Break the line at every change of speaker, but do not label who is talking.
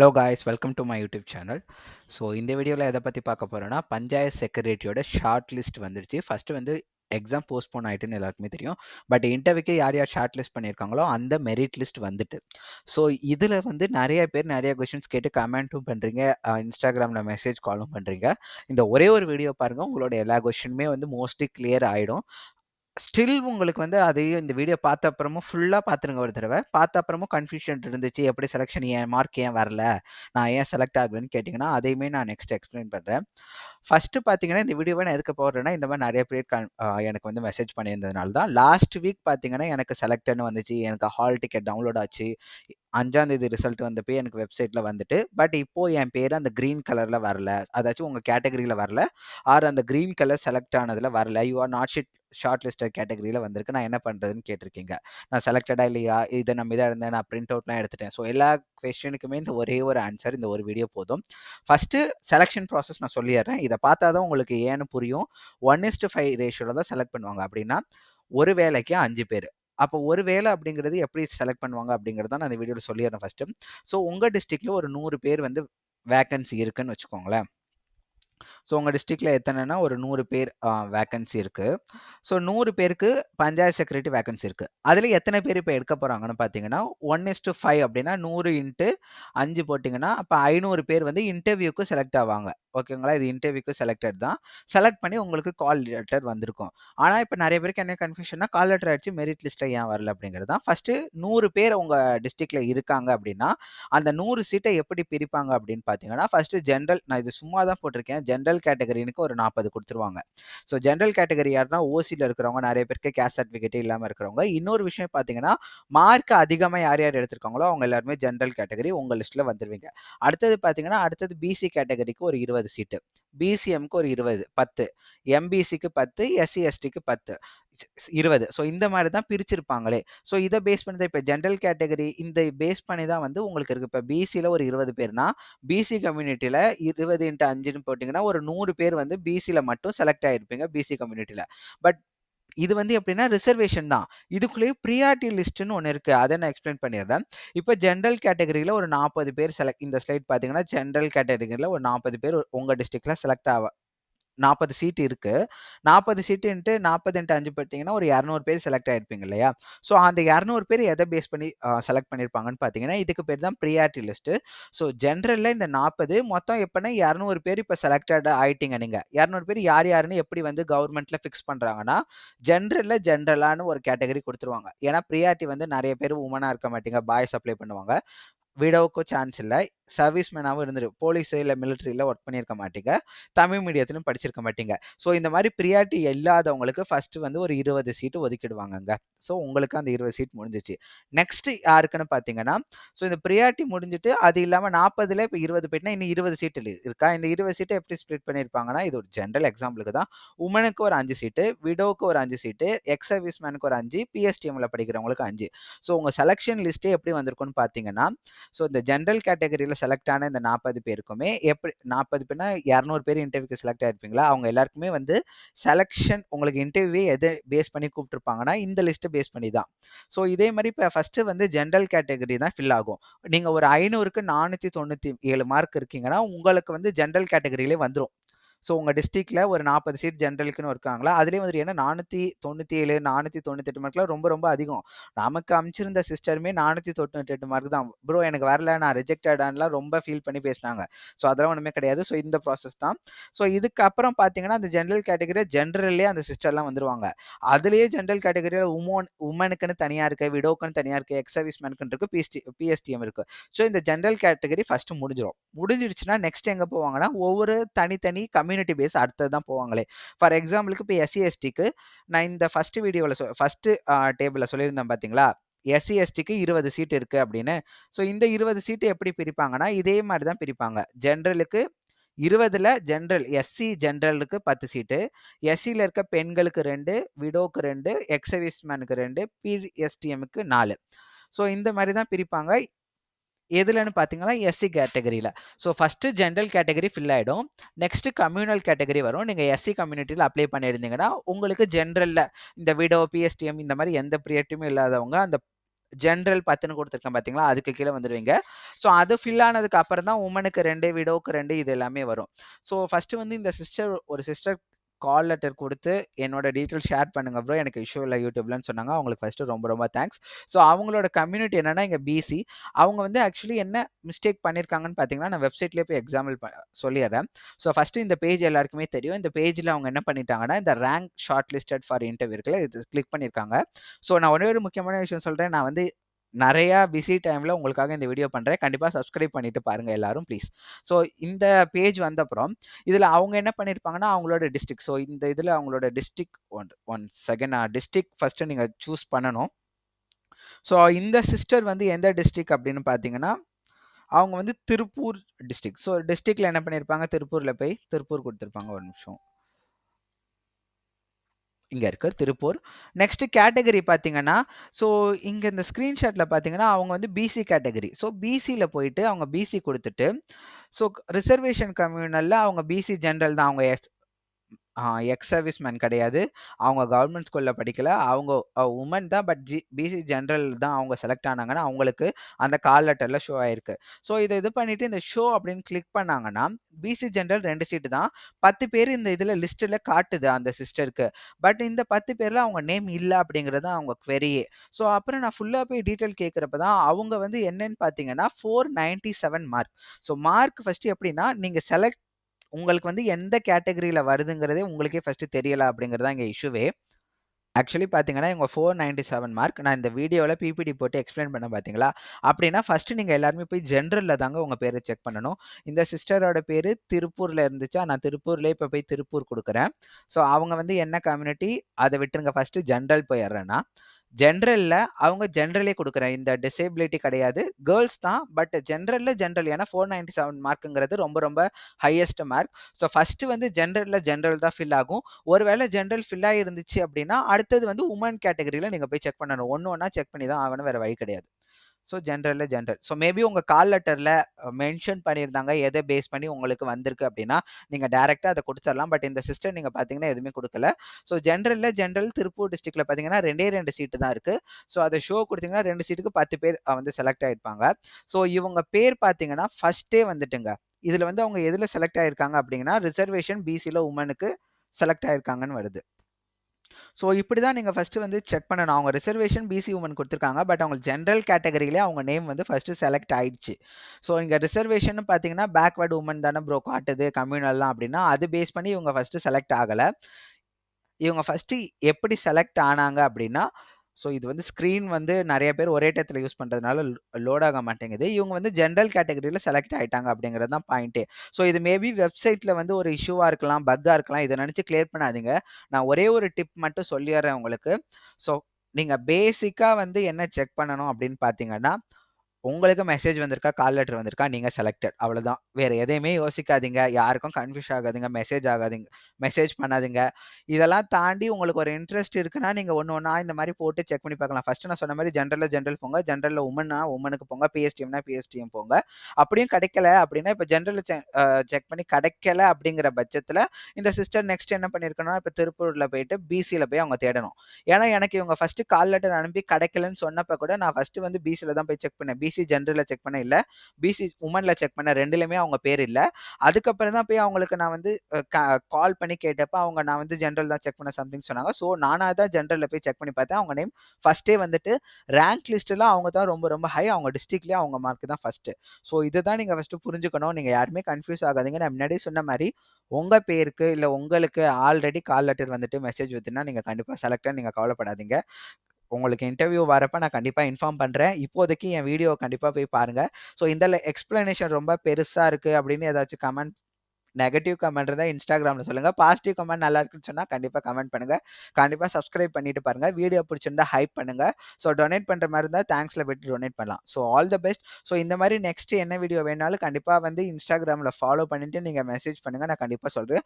Hello guys welcome to my YouTube channel so இந்த வீடியோவில் எதை பற்றி பார்க்க போகிறோன்னா பஞ்சாயத்து செக்ரட்டரியோட ஷார்ட் லிஸ்ட் வந்துருச்சு. ஃபஸ்ட்டு வந்து எக்ஸாம் போஸ்ட்போன் ஆகிட்டுன்னு எல்லாருக்குமே தெரியும். பட் இன்டர்வியூக்கு யார் யார் ஷார்ட் லிஸ்ட் பண்ணியிருக்காங்களோ அந்த மெரிட் லிஸ்ட் வந்துட்டு. ஸோ இதில் வந்து நிறைய பேர் நிறைய கொஷின்ஸ் கேட்டு கமெண்ட்டும் பண்ணுறீங்க இன்ஸ்டாகிராமில் மெசேஜ் காலும் பண்ணுறீங்க இந்த ஒரே ஒரு வீடியோ பாருங்கள் உங்களோட எல்லா கொஷினுமே வந்து மோஸ்ட்லி கிளியர் ஆகிடும் ஸ்டில் உங்களுக்கு வந்து அதையும் இந்த வீடியோ பார்த்த அப்புறமும் ஃபுல்லாக பார்த்துருங்க ஒரு தடவை. பார்த்த அப்புறமும் கன்ஃபியூஷன் இருந்துச்சு. எப்படி செலெக்ஷன் ஏன் மார்க் ஏன் வரல? நான் ஏன் செலக்ட் ஆகலன்னு கேட்டிங்கன்னா அதையுமே நான் நெக்ஸ்ட் எக்ஸ்பிளைன் பண்ணுறேன் ஃபஸ்ட்டு பார்த்தீங்கன்னா இந்த வீடியோவை நான் எதுக்கு போடுறேன்னா இந்த மாதிரி நிறைய பேர் கன் எனக்கு வந்து மெசேஜ் பண்ணியிருந்ததுனால தான். லாஸ்ட் வீக் பார்த்தீங்கன்னா எனக்கு செலக்டட்னு வந்துச்சு. எனக்கு ஹால் டிக்கெட் டவுன்லோட் ஆச்சு. அஞ்சாந்தேதி ரிசல்ட் வந்தப்போ எனக்கு வெப்சைட்டில் வந்துட்டு பட் இப்போது என் பேர் அந்த க்ரீன் கலரில் வரல. அதாச்சும் உங்கள் கேட்டகரியில் வரல. ஆர் அந்த க்ரீன் கலர் செலக்ட் ஆனதில் வரல. யூ ஆர் நாட் ஷிட் ஷார்ட் லிஸ்டர் கேட்டகரியில் வந்திருக்கு. நான் என்ன பண்ணுறதுன்னு கேட்டிருக்கீங்க. நான் செலக்டடா இல்லையா? இதை நம்ம இதாக இருந்தேன். நான் பிரிண்ட் அவுட்லாம் எடுத்துட்டேன். ஸோ எல்லா கொஸ்டினுக்குமே இந்த ஒரே ஒரு ஆன்சர் இந்த ஒரு வீடியோ போதும். ஃபஸ்ட்டு செலெக்ஷன் ப்ராசஸ் நான் சொல்லிடுறேன். இதை பார்த்தா தான் உங்களுக்கு ஏன்னு புரியும். ஒன் இஸ்டு ஃபைவ் ரேஷியோவில் தான் செலக்ட் பண்ணுவாங்க. அப்படின்னா ஒரு வேலைக்கு அஞ்சு பேர். அப்போ ஒரு வேலை அப்படிங்கிறது எப்படி செலக்ட் பண்ணுவாங்க அப்படிங்கிறது தான் நான் இந்த வீடியோவில் சொல்லிடுறேன் ஃபஸ்ட்டு ஸோ உங்கள் டிஸ்ட்ரிக்டில் ஒரு நூறு பேர் வந்து வேக்கன்சி இருக்குன்னு வச்சுக்கோங்களேன். ஸோ உங்கள் டிஸ்ட்ரிக்டில் எத்தனைனா ஒரு நூறு பேர் வேக்கன்சி இருக்குது ஸோ நூறு பேருக்கு பஞ்சாயத்து செக்ரட்டரி வேக்கன்சி இருக்குது அதில் எத்தனை பேர் இப்போ எடுக்க போகிறாங்கன்னு பார்த்தீங்கன்னா ஒன் இஸ் டு ஃபைவ் அப்படின்னா நூறு இன்ட்டு அஞ்சு போட்டிங்கன்னா அப்போ ஐநூறு பேர் வந்து இன்டர்வியூக்கு செலக்ட் ஆவாங்க. ஓகேங்களா இது இன்டர்வியூக்கு செலக்டட் தான். செலக்ட் பண்ணி உங்களுக்கு கால் லெட்டர் வந்திருக்கும். ஆனால் இப்போ நிறைய பேருக்கு என்ன கன்ஃபியூஷன்னா கால் லெட்டர் ஆயிடுச்சு மெரிட் லிஸ்ட்டில் ஏன் வரல அப்படிங்கிறது தான். ஃபஸ்ட்டு நூறு பேர் உங்கள் டிஸ்ட்ரிக்டில் இருக்காங்க அப்படின்னா அந்த நூறு சீட்டை எப்படி பிரிப்பாங்க அப்படின்னு பார்த்தீங்கன்னா ஃபஸ்ட்டு ஜென்ரல் நான் இது சும்மா தான் போட்டிருக்கேன். ஜென்ரல் கேட்டகரினுக்கு ஒரு நாற்பது கொடுத்துருவாங்க. ஸோ ஜென்ரல் கேட்டகரி யாருன்னா ஓசியில் இருக்கிறவங்க நிறைய பேருக்கு கேஸ்ட் சர்டிஃபிகேட்டே இல்லாமல் இருக்கிறவங்க. இன்னொரு விஷயம் பார்த்தீங்கன்னா மார்க் அதிகமாக யார் யார் எடுத்திருக்காங்களோ அவங்க எல்லாருமே ஜென்ரல் கேட்டகரி உங்கள் லிஸ்ட்டில் வந்துடுவீங்க அடுத்தது பார்த்தீங்கன்னா அடுத்தது பிசி கேட்டகரிக்கு ஒரு இருபது சீட்டு பிசிஎம்க்கு ஒரு இருபது பத்து. எம்பிசிக்கு பத்து எஸ்சி எஸ்டிக்கு பத்து. இருபது ஸோ இந்த மாதிரி தான் பிரிச்சிருப்பாங்களே. ஸோ இதை பேஸ் பண்ணி தான் இப்போ ஜென்ரல் கேட்டகரி இந்த பேஸ் பண்ணி தான் வந்து உங்களுக்கு இருக்குது இப்போ பிசியில் ஒரு இருபது பேர்னா பிசி கம்யூனிட்டியில் இருபது இன்ட்டு அஞ்சுன்னு போட்டிங்கன்னா ஒரு நூறு பேர் வந்து பிசியில் மட்டும் செலக்ட் ஆகிருப்பீங்க பிசி கம்யூனிட்டியில் பட் இது வந்து எப்படின்னா ரிசர்வேஷன் தான். இதுக்குள்ளேயே ப்ரியாரிட்டி லிஸ்ட்னு ஒன்று இருக்குது அதை நான் எக்ஸ்பிளைன் பண்ணிடுறேன். இப்போ ஜென்ரல் கேட்டகரியில் ஒரு நாற்பது பேர் செலக்ட் இந்த ஸ்லைட் பார்த்தீங்கன்னா ஜென்ரல் கேட்டகரியில் ஒரு நாற்பது பேர் உங்கள் டிஸ்ட்ரிக்டில் செலக்ட் ஆக நாற்பது சீட்டு இருக்கு. நாற்பது சீட்டுன்ட்டு நாற்பது இன்ட்டு அஞ்சு பார்த்தீங்கன்னா ஒரு இரநூறு பேர் செலக்ட் ஆயிருப்பீங்க இல்லையா? ஸோ அந்த இரநூறு பேர் எதை பேஸ் பண்ணி செலக்ட் பண்ணியிருப்பாங்கன்னு பார்த்தீங்கன்னா இதுக்கு பேர் தான் ப்ரியாரிட்டி லிஸ்ட்டு ஸோ ஜென்ரலில் இந்த நாற்பது மொத்தம் எப்போனா இரநூறு பேர் இப்போ செலக்டட் ஆயிட்டீங்க நீங்கள் இரநூறு பேர் யார் யாருன்னு எப்படி வந்து கவர்மெண்ட்டில் ஃபிக்ஸ் பண்ணுறாங்கன்னா ஜென்ரலில் ஜென்ரலான ஒரு கேட்டகரி கொடுத்துருவாங்க. ஏன்னா ப்ரியாரிட்டி வந்து நிறைய பேர் உமனாக இருக்க மாட்டீங்க பாய்ஸ் அப்ளை பண்ணுவாங்க. விடோவுக்கும் சான்ஸ் இல்லை. சர்வீஸ் மேனாகவும் இருந்துரு. போலீஸு இல்லை மிலிட்ரியில் ஒர்க் பண்ணியிருக்க மாட்டீங்க. தமிழ் மீடியத்திலும் படிச்சிருக்க மாட்டீங்க. ஸோ இந்த மாதிரி ப்ரியாரிட்டி இல்லாதவங்களுக்கு ஃபஸ்ட்டு வந்து ஒரு இருபது சீட்டு ஒதுக்கிடுவாங்கங்க. ஸோ உங்களுக்கு அந்த இருபது சீட் முடிஞ்சிச்சு. நெக்ஸ்ட்டு யாருக்குன்னு பார்த்தீங்கன்னா ஸோ இந்த ப்ரியாரிட்டி முடிஞ்சிட்டு அது இல்லாமல் நாற்பதுல இப்போ இருபது போயிட்டுனா இன்னும் இருபது சீட்டு இருக்கா? இந்த இருபது சீட்டை எப்படி ஸ்ப்ளிட் பண்ணியிருப்பாங்கன்னா இது ஒரு ஜென்ரல் எக்ஸாம்பிளுக்கு தான். உமனுக்கு ஒரு அஞ்சு சீட்டு விடோவுக்கு ஒரு அஞ்சு சீட்டு எக்ஸ் சர்வீஸ் மேனுக்கு ஒரு அஞ்சு பிஎஸ்டிஎம்ல படிக்கிறவங்களுக்கு அஞ்சு. ஸோ உங்கள் செலெக்ஷன் லிஸ்ட்டே எப்படி வந்திருக்குன்னு பார்த்தீங்கன்னா ஸோ இந்த ஜென்ரல் கேட்டகரியில் செலக்ட் ஆன இந்த நாற்பது பேருக்குமே எப்படி நாற்பது பேர்னா இரநூறு பேர் இன்டர்வியூக்கு செலக்ட் ஆயிருப்பீங்களா? அவங்க எல்லாருக்குமே வந்து செலெக்ஷன் உங்களுக்கு இன்டர்வியூ எதை பேஸ் பண்ணி கூப்பிட்டுருப்பாங்கன்னா இந்த லிஸ்ட்டை பேஸ் பண்ணி தான் ஸோ இதே மாதிரி இப்போ ஃபஸ்ட்டு வந்து ஜென்ரல் கேட்டகரி தான் ஃபில் ஆகும். நீங்கள் ஒரு ஐநூறுக்கு நானூற்றி தொண்ணூற்றி ஏழு மார்க் இருக்கீங்கன்னா உங்களுக்கு வந்து ஜென்ரல் கேட்டகரியிலே வந்துடும் ஸோ உங்கள் டிஸ்ட்ரிக்டில் ஒரு நாற்பது சீட் ஜென்ரலுக்குன்னு இருக்காங்களா? அதுலேயும் வந்து ஏன்னா நானூற்றி தொண்ணூற்றி ஏழு நானூற்றி தொண்ணூத்தெட்டு மார்க்லாம் ரொம்ப ரொம்ப அதிகம். நமக்கு அமைச்சிருந்த சிஸ்டருமே நானூற்றி தொண்ணூற்றெட்டு மார்க் தான். ப்ரோ எனக்கு வரல. நான் ரிஜெக்டடான்லாம் ரொம்ப ஃபீல் பண்ணி பேசினாங்க. ஸோ அதெல்லாம் ஒன்றுமே கிடையாது. ஸோ இந்த ப்ராசஸ் தான். ஸோ இதுக்கப்புறம் பார்த்தீங்கன்னா அந்த ஜென்ரல் கேட்டகரியில் ஜென்ரல்லே அந்த சிஸ்டர்லாம் வந்துருவாங்க. அதுலேயே ஜென்ரல் கேட்டகரியில் உமோன் உமனுக்குன்னு தனியாக இருக்குது விடோக்குன்னு தனியாக இருக்குது எக்ஸ் சர்வீஸ் மேனுக்குன்னு இருக்குது P S T P S T M இருக்குது ஸோ இந்த ஜென்ரல் கேட்டகரி ஃபஸ்ட்டு முடிஞ்சிடும் முடிஞ்சிடுச்சுன்னா நெக்ஸ்ட் எங்கே போவாங்கன்னா ஒவ்வொரு தனித்தனி கம்யூனிட்டி பேஸ் அடுத்தது தான் போவாங்களே ஃபார் எக்ஸாம்பிளுக்கு இப்போ எஸ்சிஎஸ்டிக்கு நான் இந்த ஃபர்ஸ்ட் வீடியோவில் சொ ஃபஸ்ட்டு டேபிளில் சொல்லியிருந்தேன் பார்த்தீங்களா எஸ்சிஎஸ்டிக்கு இருபது சீட் இருக்குது அப்படின்னு. ஸோ இந்த இருபது சீட்டு எப்படி பிரிப்பாங்கன்னா இதே மாதிரி தான் பிரிப்பாங்க. ஜென்ரலுக்கு இருபதில் ஜென்ரல் எஸ்சி ஜென்ரலுக்கு பத்து சீட்டு எஸ்சியில் இருக்க பெண்களுக்கு ரெண்டு விடோக்கு ரெண்டு எக்ஸர்வீஸ்மேனுக்கு ரெண்டு பிஎஸ்டிஎம்க்கு நாலு. ஸோ இந்த மாதிரி தான் பிரிப்பாங்க. எதுலன்னு பார்த்தீங்கன்னா எஸ்சி கேட்டகரியில் so first general category fill ஆகிடும் நெக்ஸ்ட்டு கம்யூனல் கேட்டகரி வரும் நீங்கள் எஸ்சி கம்யூனிட்டியில் அப்ளை பண்ணியிருந்தீங்கன்னா உங்களுக்கு ஜென்ரலில் இந்த விடோ பிஎஸ்டிஎம் இந்த மாதிரி எந்த ப்ரியட்டுமே இல்லாதவங்க அந்த ஜென்ரல் பத்துன்னு கொடுத்துருக்கேன் பார்த்தீங்களா? அதுக்கு கீழே வந்துடுவீங்க ஸோ அது ஃபில் ஆனதுக்கு அப்புறம் தான் உமனுக்கு ரெண்டு விடோவுக்கு ரெண்டு இது எல்லாமே வரும். ஸோ ஃபஸ்ட்டு வந்து இந்த சிஸ்டர் ஒரு சிஸ்டர் கால் லெட்டர் கொடுத்து என்னோட டீட்டெயில் ஷேர் பண்ணுங்க ப்ரோ. எனக்கு இஷ்யூ இல்லை யூடியூப்லன்னு சொன்னாங்க. அவங்களுக்கு ஃபஸ்ட்டு ரொம்ப ரொம்ப தேங்க்ஸ். ஸோ அவங்களோட கம்யூனிட்டி என்னென்னா இங்கே பிசி. அவங்க வந்து ஆக்சுவலி என்ன மிஸ்டேக் பண்ணியிருக்காங்கன்னு பார்த்தீங்கன்னா, நான் வெப்சைட்லேயே போய் எக்ஸாம்பிள் சொல்லிடுறேன் ஸோ ஃபஸ்ட்டு இந்த பேஜ் எல்லாருக்குமே தெரியும். இந்த பேஜில் அவங்க என்ன பண்ணிட்டாங்கன்னா, இந்த rank shortlisted for interview இருக்குல்ல, இது கிளிக் பண்ணியிருக்காங்க. ஸோ நான் ஒரே ஒரு முக்கியமான விஷயம் சொல்கிறேன் நான் வந்து நிறையா பிஸி டைமில் உங்களுக்காக இந்த வீடியோ பண்ணுறேன் கண்டிப்பாக சப்ஸ்கிரைப் பண்ணிட்டு பாருங்கள் எல்லாரும் ப்ளீஸ். ஸோ இந்த பேஜ் வந்தப்புறம், இதில் அவங்க என்ன பண்ணியிருப்பாங்கன்னா, அவங்களோட டிஸ்ட்ரிக் ஸோ இந்த இதில் அவங்களோட district one one second district first first choose பண்ணணும். ஸோ இந்த சிஸ்டர் வந்து எந்த டிஸ்ட்ரிக் அப்படின்னு பார்த்தீங்கன்னா, அவங்க வந்து திருப்பூர் டிஸ்ட்ரிக் ஸோ டிஸ்ட்ரிக்டில் என்ன பண்ணியிருப்பாங்க, திருப்பூரில் போய் திருப்பூர் கொடுத்துருப்பாங்க ஒரு நிமிஷம். இங்க இருக்கு திருப்பூர். நெக்ஸ்ட் கேட்டகரி பார்த்தீங்கன்னா, ஸோ இங்க இந்த ஸ்க்ரீன்ஷாட்டில் பார்த்தீங்கன்னா, அவங்க வந்து பிசி கேட்டகரி. ஸோ பிசியில் போயிட்டு அவங்க பிசி குடுத்துட்டு, ஸோ ரிசர்வேஷன் கம்யூனலில் அவங்க பிசி ஜெனரல் தான். அவங்க எஸ் ஆ எக்ஸ் சர்வீஸ் மேன் கிடையாது. அவங்க கவர்மெண்ட் ஸ்கூல்ல படிக்கல. அவங்க அ தான். பட் ஜி பிசி ஜெனரல் தான் அவங்க செலக்ட் ஆனாங்கன்னா, அவங்களுக்கு அந்த கால் லெட்டர்ல ஷோ ஆயிருக்கு. ஸோ இத இது பண்ணிட்டு இந்த ஷோ அப்படின்னு கிளிக் பண்ணாங்கன்னா, பிசி ஜெனரல் 2 சீட்டு தான். 10 பேர் இந்த இதுல லிஸ்ட்ல காட்டுது அந்த சிஸ்டருக்கு. பட் இந்த 10 பேர்ல அவங்க நேம் இல்ல அப்படிங்கிறது தான் அவங்க குவெரியே. ஸோ அப்புறம் நான் ஃபுல்லா போய் டீட்டெயில் கேட்கிறப்ப தான், அவங்க வந்து என்னன்னு பார்த்தீங்கன்னா, 497 மார்க். ஸோ மார்க் ஃபர்ஸ்ட்டு எப்படின்னா, நீங்க செலக்ட் உங்களுக்கு வந்து எந்த கேட்டகரியில் வருதுங்கிறதே உங்களுக்கே ஃபர்ஸ்ட்டு தெரியலை அப்படிங்கிறது தான் இங்க இஷ்யூவே. ஆக்சுவலி பார்த்தீங்கன்னா, இவங்க 497 மார்க். நான் இந்த வீடியோவில் பிபிடி போட்டு எக்ஸ்ப்ளைன் பண்ணேன் பார்த்தீங்களா? அப்படின்னா ஃபர்ஸ்ட்டு நீங்கள் எல்லாருமே போய் ஜென்ரலில் தாங்க உங்கள் பேரை செக் பண்ணணும். இந்த சிஸ்டரோட பேர் திருப்பூரில் இருந்துச்சா, நான் திருப்பூர்லேயே இப்போ போய் திருப்பூர் கொடுக்குறேன் ஸோ அவங்க வந்து என்ன கம்யூனிட்டி அதை விட்டுருங்க. ஃபஸ்ட்டு ஜென்ரல் போயிடுறேன்னா ஜென்ரலில் அவங்க ஜென்ரலே கொடுக்குறேன் இந்த டிசேபிலிட்டி கிடையாது. கேர்ள்ஸ் தான். பட் ஜென்ரலில் ஜென்ரல் ஏன்னா 497 மார்க்குங்கிறது ரொம்ப ரொம்ப ஹையஸ்ட் மார்க். ஸோ ஃபஸ்ட்டு வந்து ஜென்ரலில் ஜென்ரல் தான் ஃபில் ஆகும். ஒருவேளை ஜென்ரல் ஃபில் ஆகிருந்துச்சு அப்படின்னா, அடுத்தது வந்து உமன் கேட்டகரியில் நீங்கள் போய் செக் பண்ணணும். ஒன்று ஒன்றா செக் பண்ணி தான் ஆகணும். வேறு வழி கிடையாது. ஸோ ஜென்ரலில் ஜென்ரல் ஸோ மேபி உங்கள் கால் லெட்டர்ல மென்ஷன் பண்ணியிருந்தாங்க. எதை பேஸ் பண்ணி உங்களுக்கு வந்திருக்கு அப்படின்னா, நீங்கள் டேரெக்டாக அதை கொடுத்துடலாம் பட் இந்த சிஸ்டர் நீங்கள் பார்த்தீங்கன்னா, எதுவுமே கொடுக்கல ஸோ ஜென்ரலில் ஜென்ரல் திருப்பூர் டிஸ்ட்ரிக்டில் பார்த்தீங்கன்னா, 2டே 2 சீட்டு தான் இருக்கு. ஸோ அதை ஷோ கொடுத்தீங்கன்னா ரெண்டு சீட்டுக்கு 10 பேர் வந்து செலக்ட் ஆகிருப்பாங்க ஸோ இவங்க பேர் பார்த்தீங்கன்னா, ஃபர்ஸ்ட்டே வந்துட்டுங்க. இதில் வந்து அவங்க எதில் செலக்ட் ஆகிருக்காங்க அப்படிங்கன்னா, ரிசர்வேஷன் பிசியில் உமனுக்கு செலக்ட் ஆயிருக்காங்கன்னு வருது. ஸோ இப்படி தான் நீங்கள் ஃபர்ஸ்ட்டு வந்து செக் பண்ணணும். அவங்க ரிசர்வேஷன் பிசி உமன் கொடுத்துருக்காங்க பட் அவங்க ஜென்ரல் கேட்டகரியிலே அவங்க நேம் வந்து ஃபர்ஸ்ட்டு செலக்ட் ஆயிடுச்சு. ஸோ இங்கே ரிசர்வேஷன் பார்த்தீங்கன்னா, பேக்வேர்டு உமன் தானே ப்ரோ காட்டுது கம்யூனல்லாம் அப்படின்னா, அது பேஸ் பண்ணி இவங்க ஃபஸ்ட்டு செலக்ட் ஆகலை இவங்க ஃபஸ்ட்டு எப்படி செலக்ட் ஆனாங்க அப்படின்னா, ஸோ இது வந்து ஸ்க்ரீன் வந்து நிறைய பேர் ஒரே டயத்தில் யூஸ் பண்ணுறதுனால லோட் ஆக மாட்டேங்குது. இவங்க வந்து ஜென்ரல் கேட்டகரியில் செலக்ட் ஆகிட்டாங்க அப்படிங்கிறது தான் பாயிண்ட்டே. ஸோ இது மேபி வெப்சைட்டில் வந்து ஒரு இஷ்யூவாக இருக்கலாம், பக்காக இருக்கலாம். இதை நினச்சி கிளியர் பண்ணாதீங்க. நான் ஒரே ஒரு டிப் மட்டும் சொல்லிடுறேன் உங்களுக்கு. ஸோ நீங்கள் பேசிக்காக வந்து என்ன செக் பண்ணணும் அப்படின்னு பார்த்தீங்கன்னா, உங்களுக்கு மெசேஜ் வந்திருக்கா, கால் லெட்டர் வந்திருக்கா, நீங்கள் செலக்டட் அவ்வளோதான். வேறு எதையுமே யோசிக்காதீங்க. யாருக்கும் கன்ஃபியூஸ் ஆகாதீங்க. மெசேஜ் ஆகாதீங்க மெசேஜ் பண்ணாதீங்க. இதெல்லாம் தாண்டி உங்களுக்கு ஒரு இன்ட்ரெஸ்ட் இருக்குன்னா, நீங்கள் ஒன்று ஒன்றா இந்த மாதிரி போட்டு செக் பண்ணி பார்க்கலாம். ஃபர்ஸ்ட்டு நான் சொன்ன மாதிரி ஜென்ரலில் ஜென்ரல் போங்க. ஜென்ரலில் உமன்னா உமனுக்கு போங்க. பிஎஸ்டிஎம்னா பிஎஸ்டிஎம் போங்க. அப்படியும் கிடைக்கல அப்படின்னா, இப்போ ஜென்ரலில் செக் பண்ணி கிடைக்கல அப்படிங்கிற பட்சத்தில் இந்த சிஸ்டர் நெக்ஸ்ட் என்ன பண்ணியிருக்கணும்னா, இப்போ திருப்பூரில் போயிட்டு பிசியில் போய் அவங்க தேடணும். ஏன்னா எனக்கு இவங்க ஃபஸ்ட்டு கால் லெட்டர் அனுப்பி கிடைக்கலன்னு சொன்னப்போ கூட, நான் ஃபஸ்ட்டு வந்து பிசியில் தான் போய் செக் பண்ணேன். பிசி ஜென்ரலில் செக் பண்ண இல்லை பிசி உமனில் செக் பண்ண ரெண்டுலையுமே அவங்க பேர் இல்லை அதுக்கப்புறம் தான் போய் அவங்களுக்கு நான் வந்து க கால் பண்ணி கேட்டப்ப, அவங்க நான் வந்து ஜென்ரல் தான் செக் பண்ண சம்திங் சொன்னாங்க. ஸோ நானாக தான் ஜென்ரலில் போய் செக் பண்ணி பார்த்தேன். அவங்க நேம் ஃபஸ்ட்டே வந்துட்டு ரேங்க் லிஸ்ட்டில் அவங்க தான் ரொம்ப ரொம்ப ஹை. அவங்க டிஸ்ட்ரிக்ட்லேயே அவங்க மார்க் தான் ஃபஸ்ட்டு ஸோ இத தான் நீங்கள் ஃபஸ்ட்டு புரிஞ்சுக்கணும். நீங்கள் யாருமே கன்ஃப்யூஸ் ஆகாதீங்க. நான் முன்னாடியே சொன்ன மாதிரி உங்கள் பேருக்கு இல்லை உங்களுக்கு ஆல்ரெடி கால் லெட்டர் வந்துட்டு மெசேஜ் வந்துன்னா நீங்கள் கண்டிப்பாக செலக்டாக நீங்கள் கவலைப்படாதீங்க. உங்களுக்கு இன்டர்வியூ வரப்ப நான் கண்டிப்பாக இன்ஃபார்ம் பண்ணுறேன் இப்போதைக்கு என் வீடியோ கண்டிப்பாக போய் பாருங்கள் ஸோ இந்த எக்ஸ்பிளனேஷன் எக்ஸ்ப்ளனேஷன் ரொம்ப பெருசாக இருக்குது அப்படின்னு ஏதாச்சும் கமெண்ட் நெகட்டிவ் கமெண்ட் இருந்தால் இன்ஸ்டாகிராமில் சொல்லுங்கள் பாசிட்டிவ் கமெண்ட் நல்லா இருக்குன்னு சொன்னால் கண்டிப்பாக கமெண்ட் பண்ணுங்கள் கண்டிப்பாக சப்ஸ்கிரைப் பண்ணிட்டு பாருங்கள் வீடியோ பிடிச்சிருந்தா ஹைப் பண்ணுங்கள் ஸோ டொனேட் பண்ணுற மாதிரி இருந்தால் தேங்க்ஸில் விட்டு டொனேட் பண்ணலாம். So all the best. So இந்த மாதிரி நெக்ஸ்ட் என்ன வீடியோ வேணாலும் கண்டிப்பாக வந்து இன்ஸ்டாகிராமில் ஃபாலோ பண்ணிட்டு நீங்கள் மெசேஜ் பண்ணுங்கள் நான் கண்டிப்பாக சொல்கிறேன்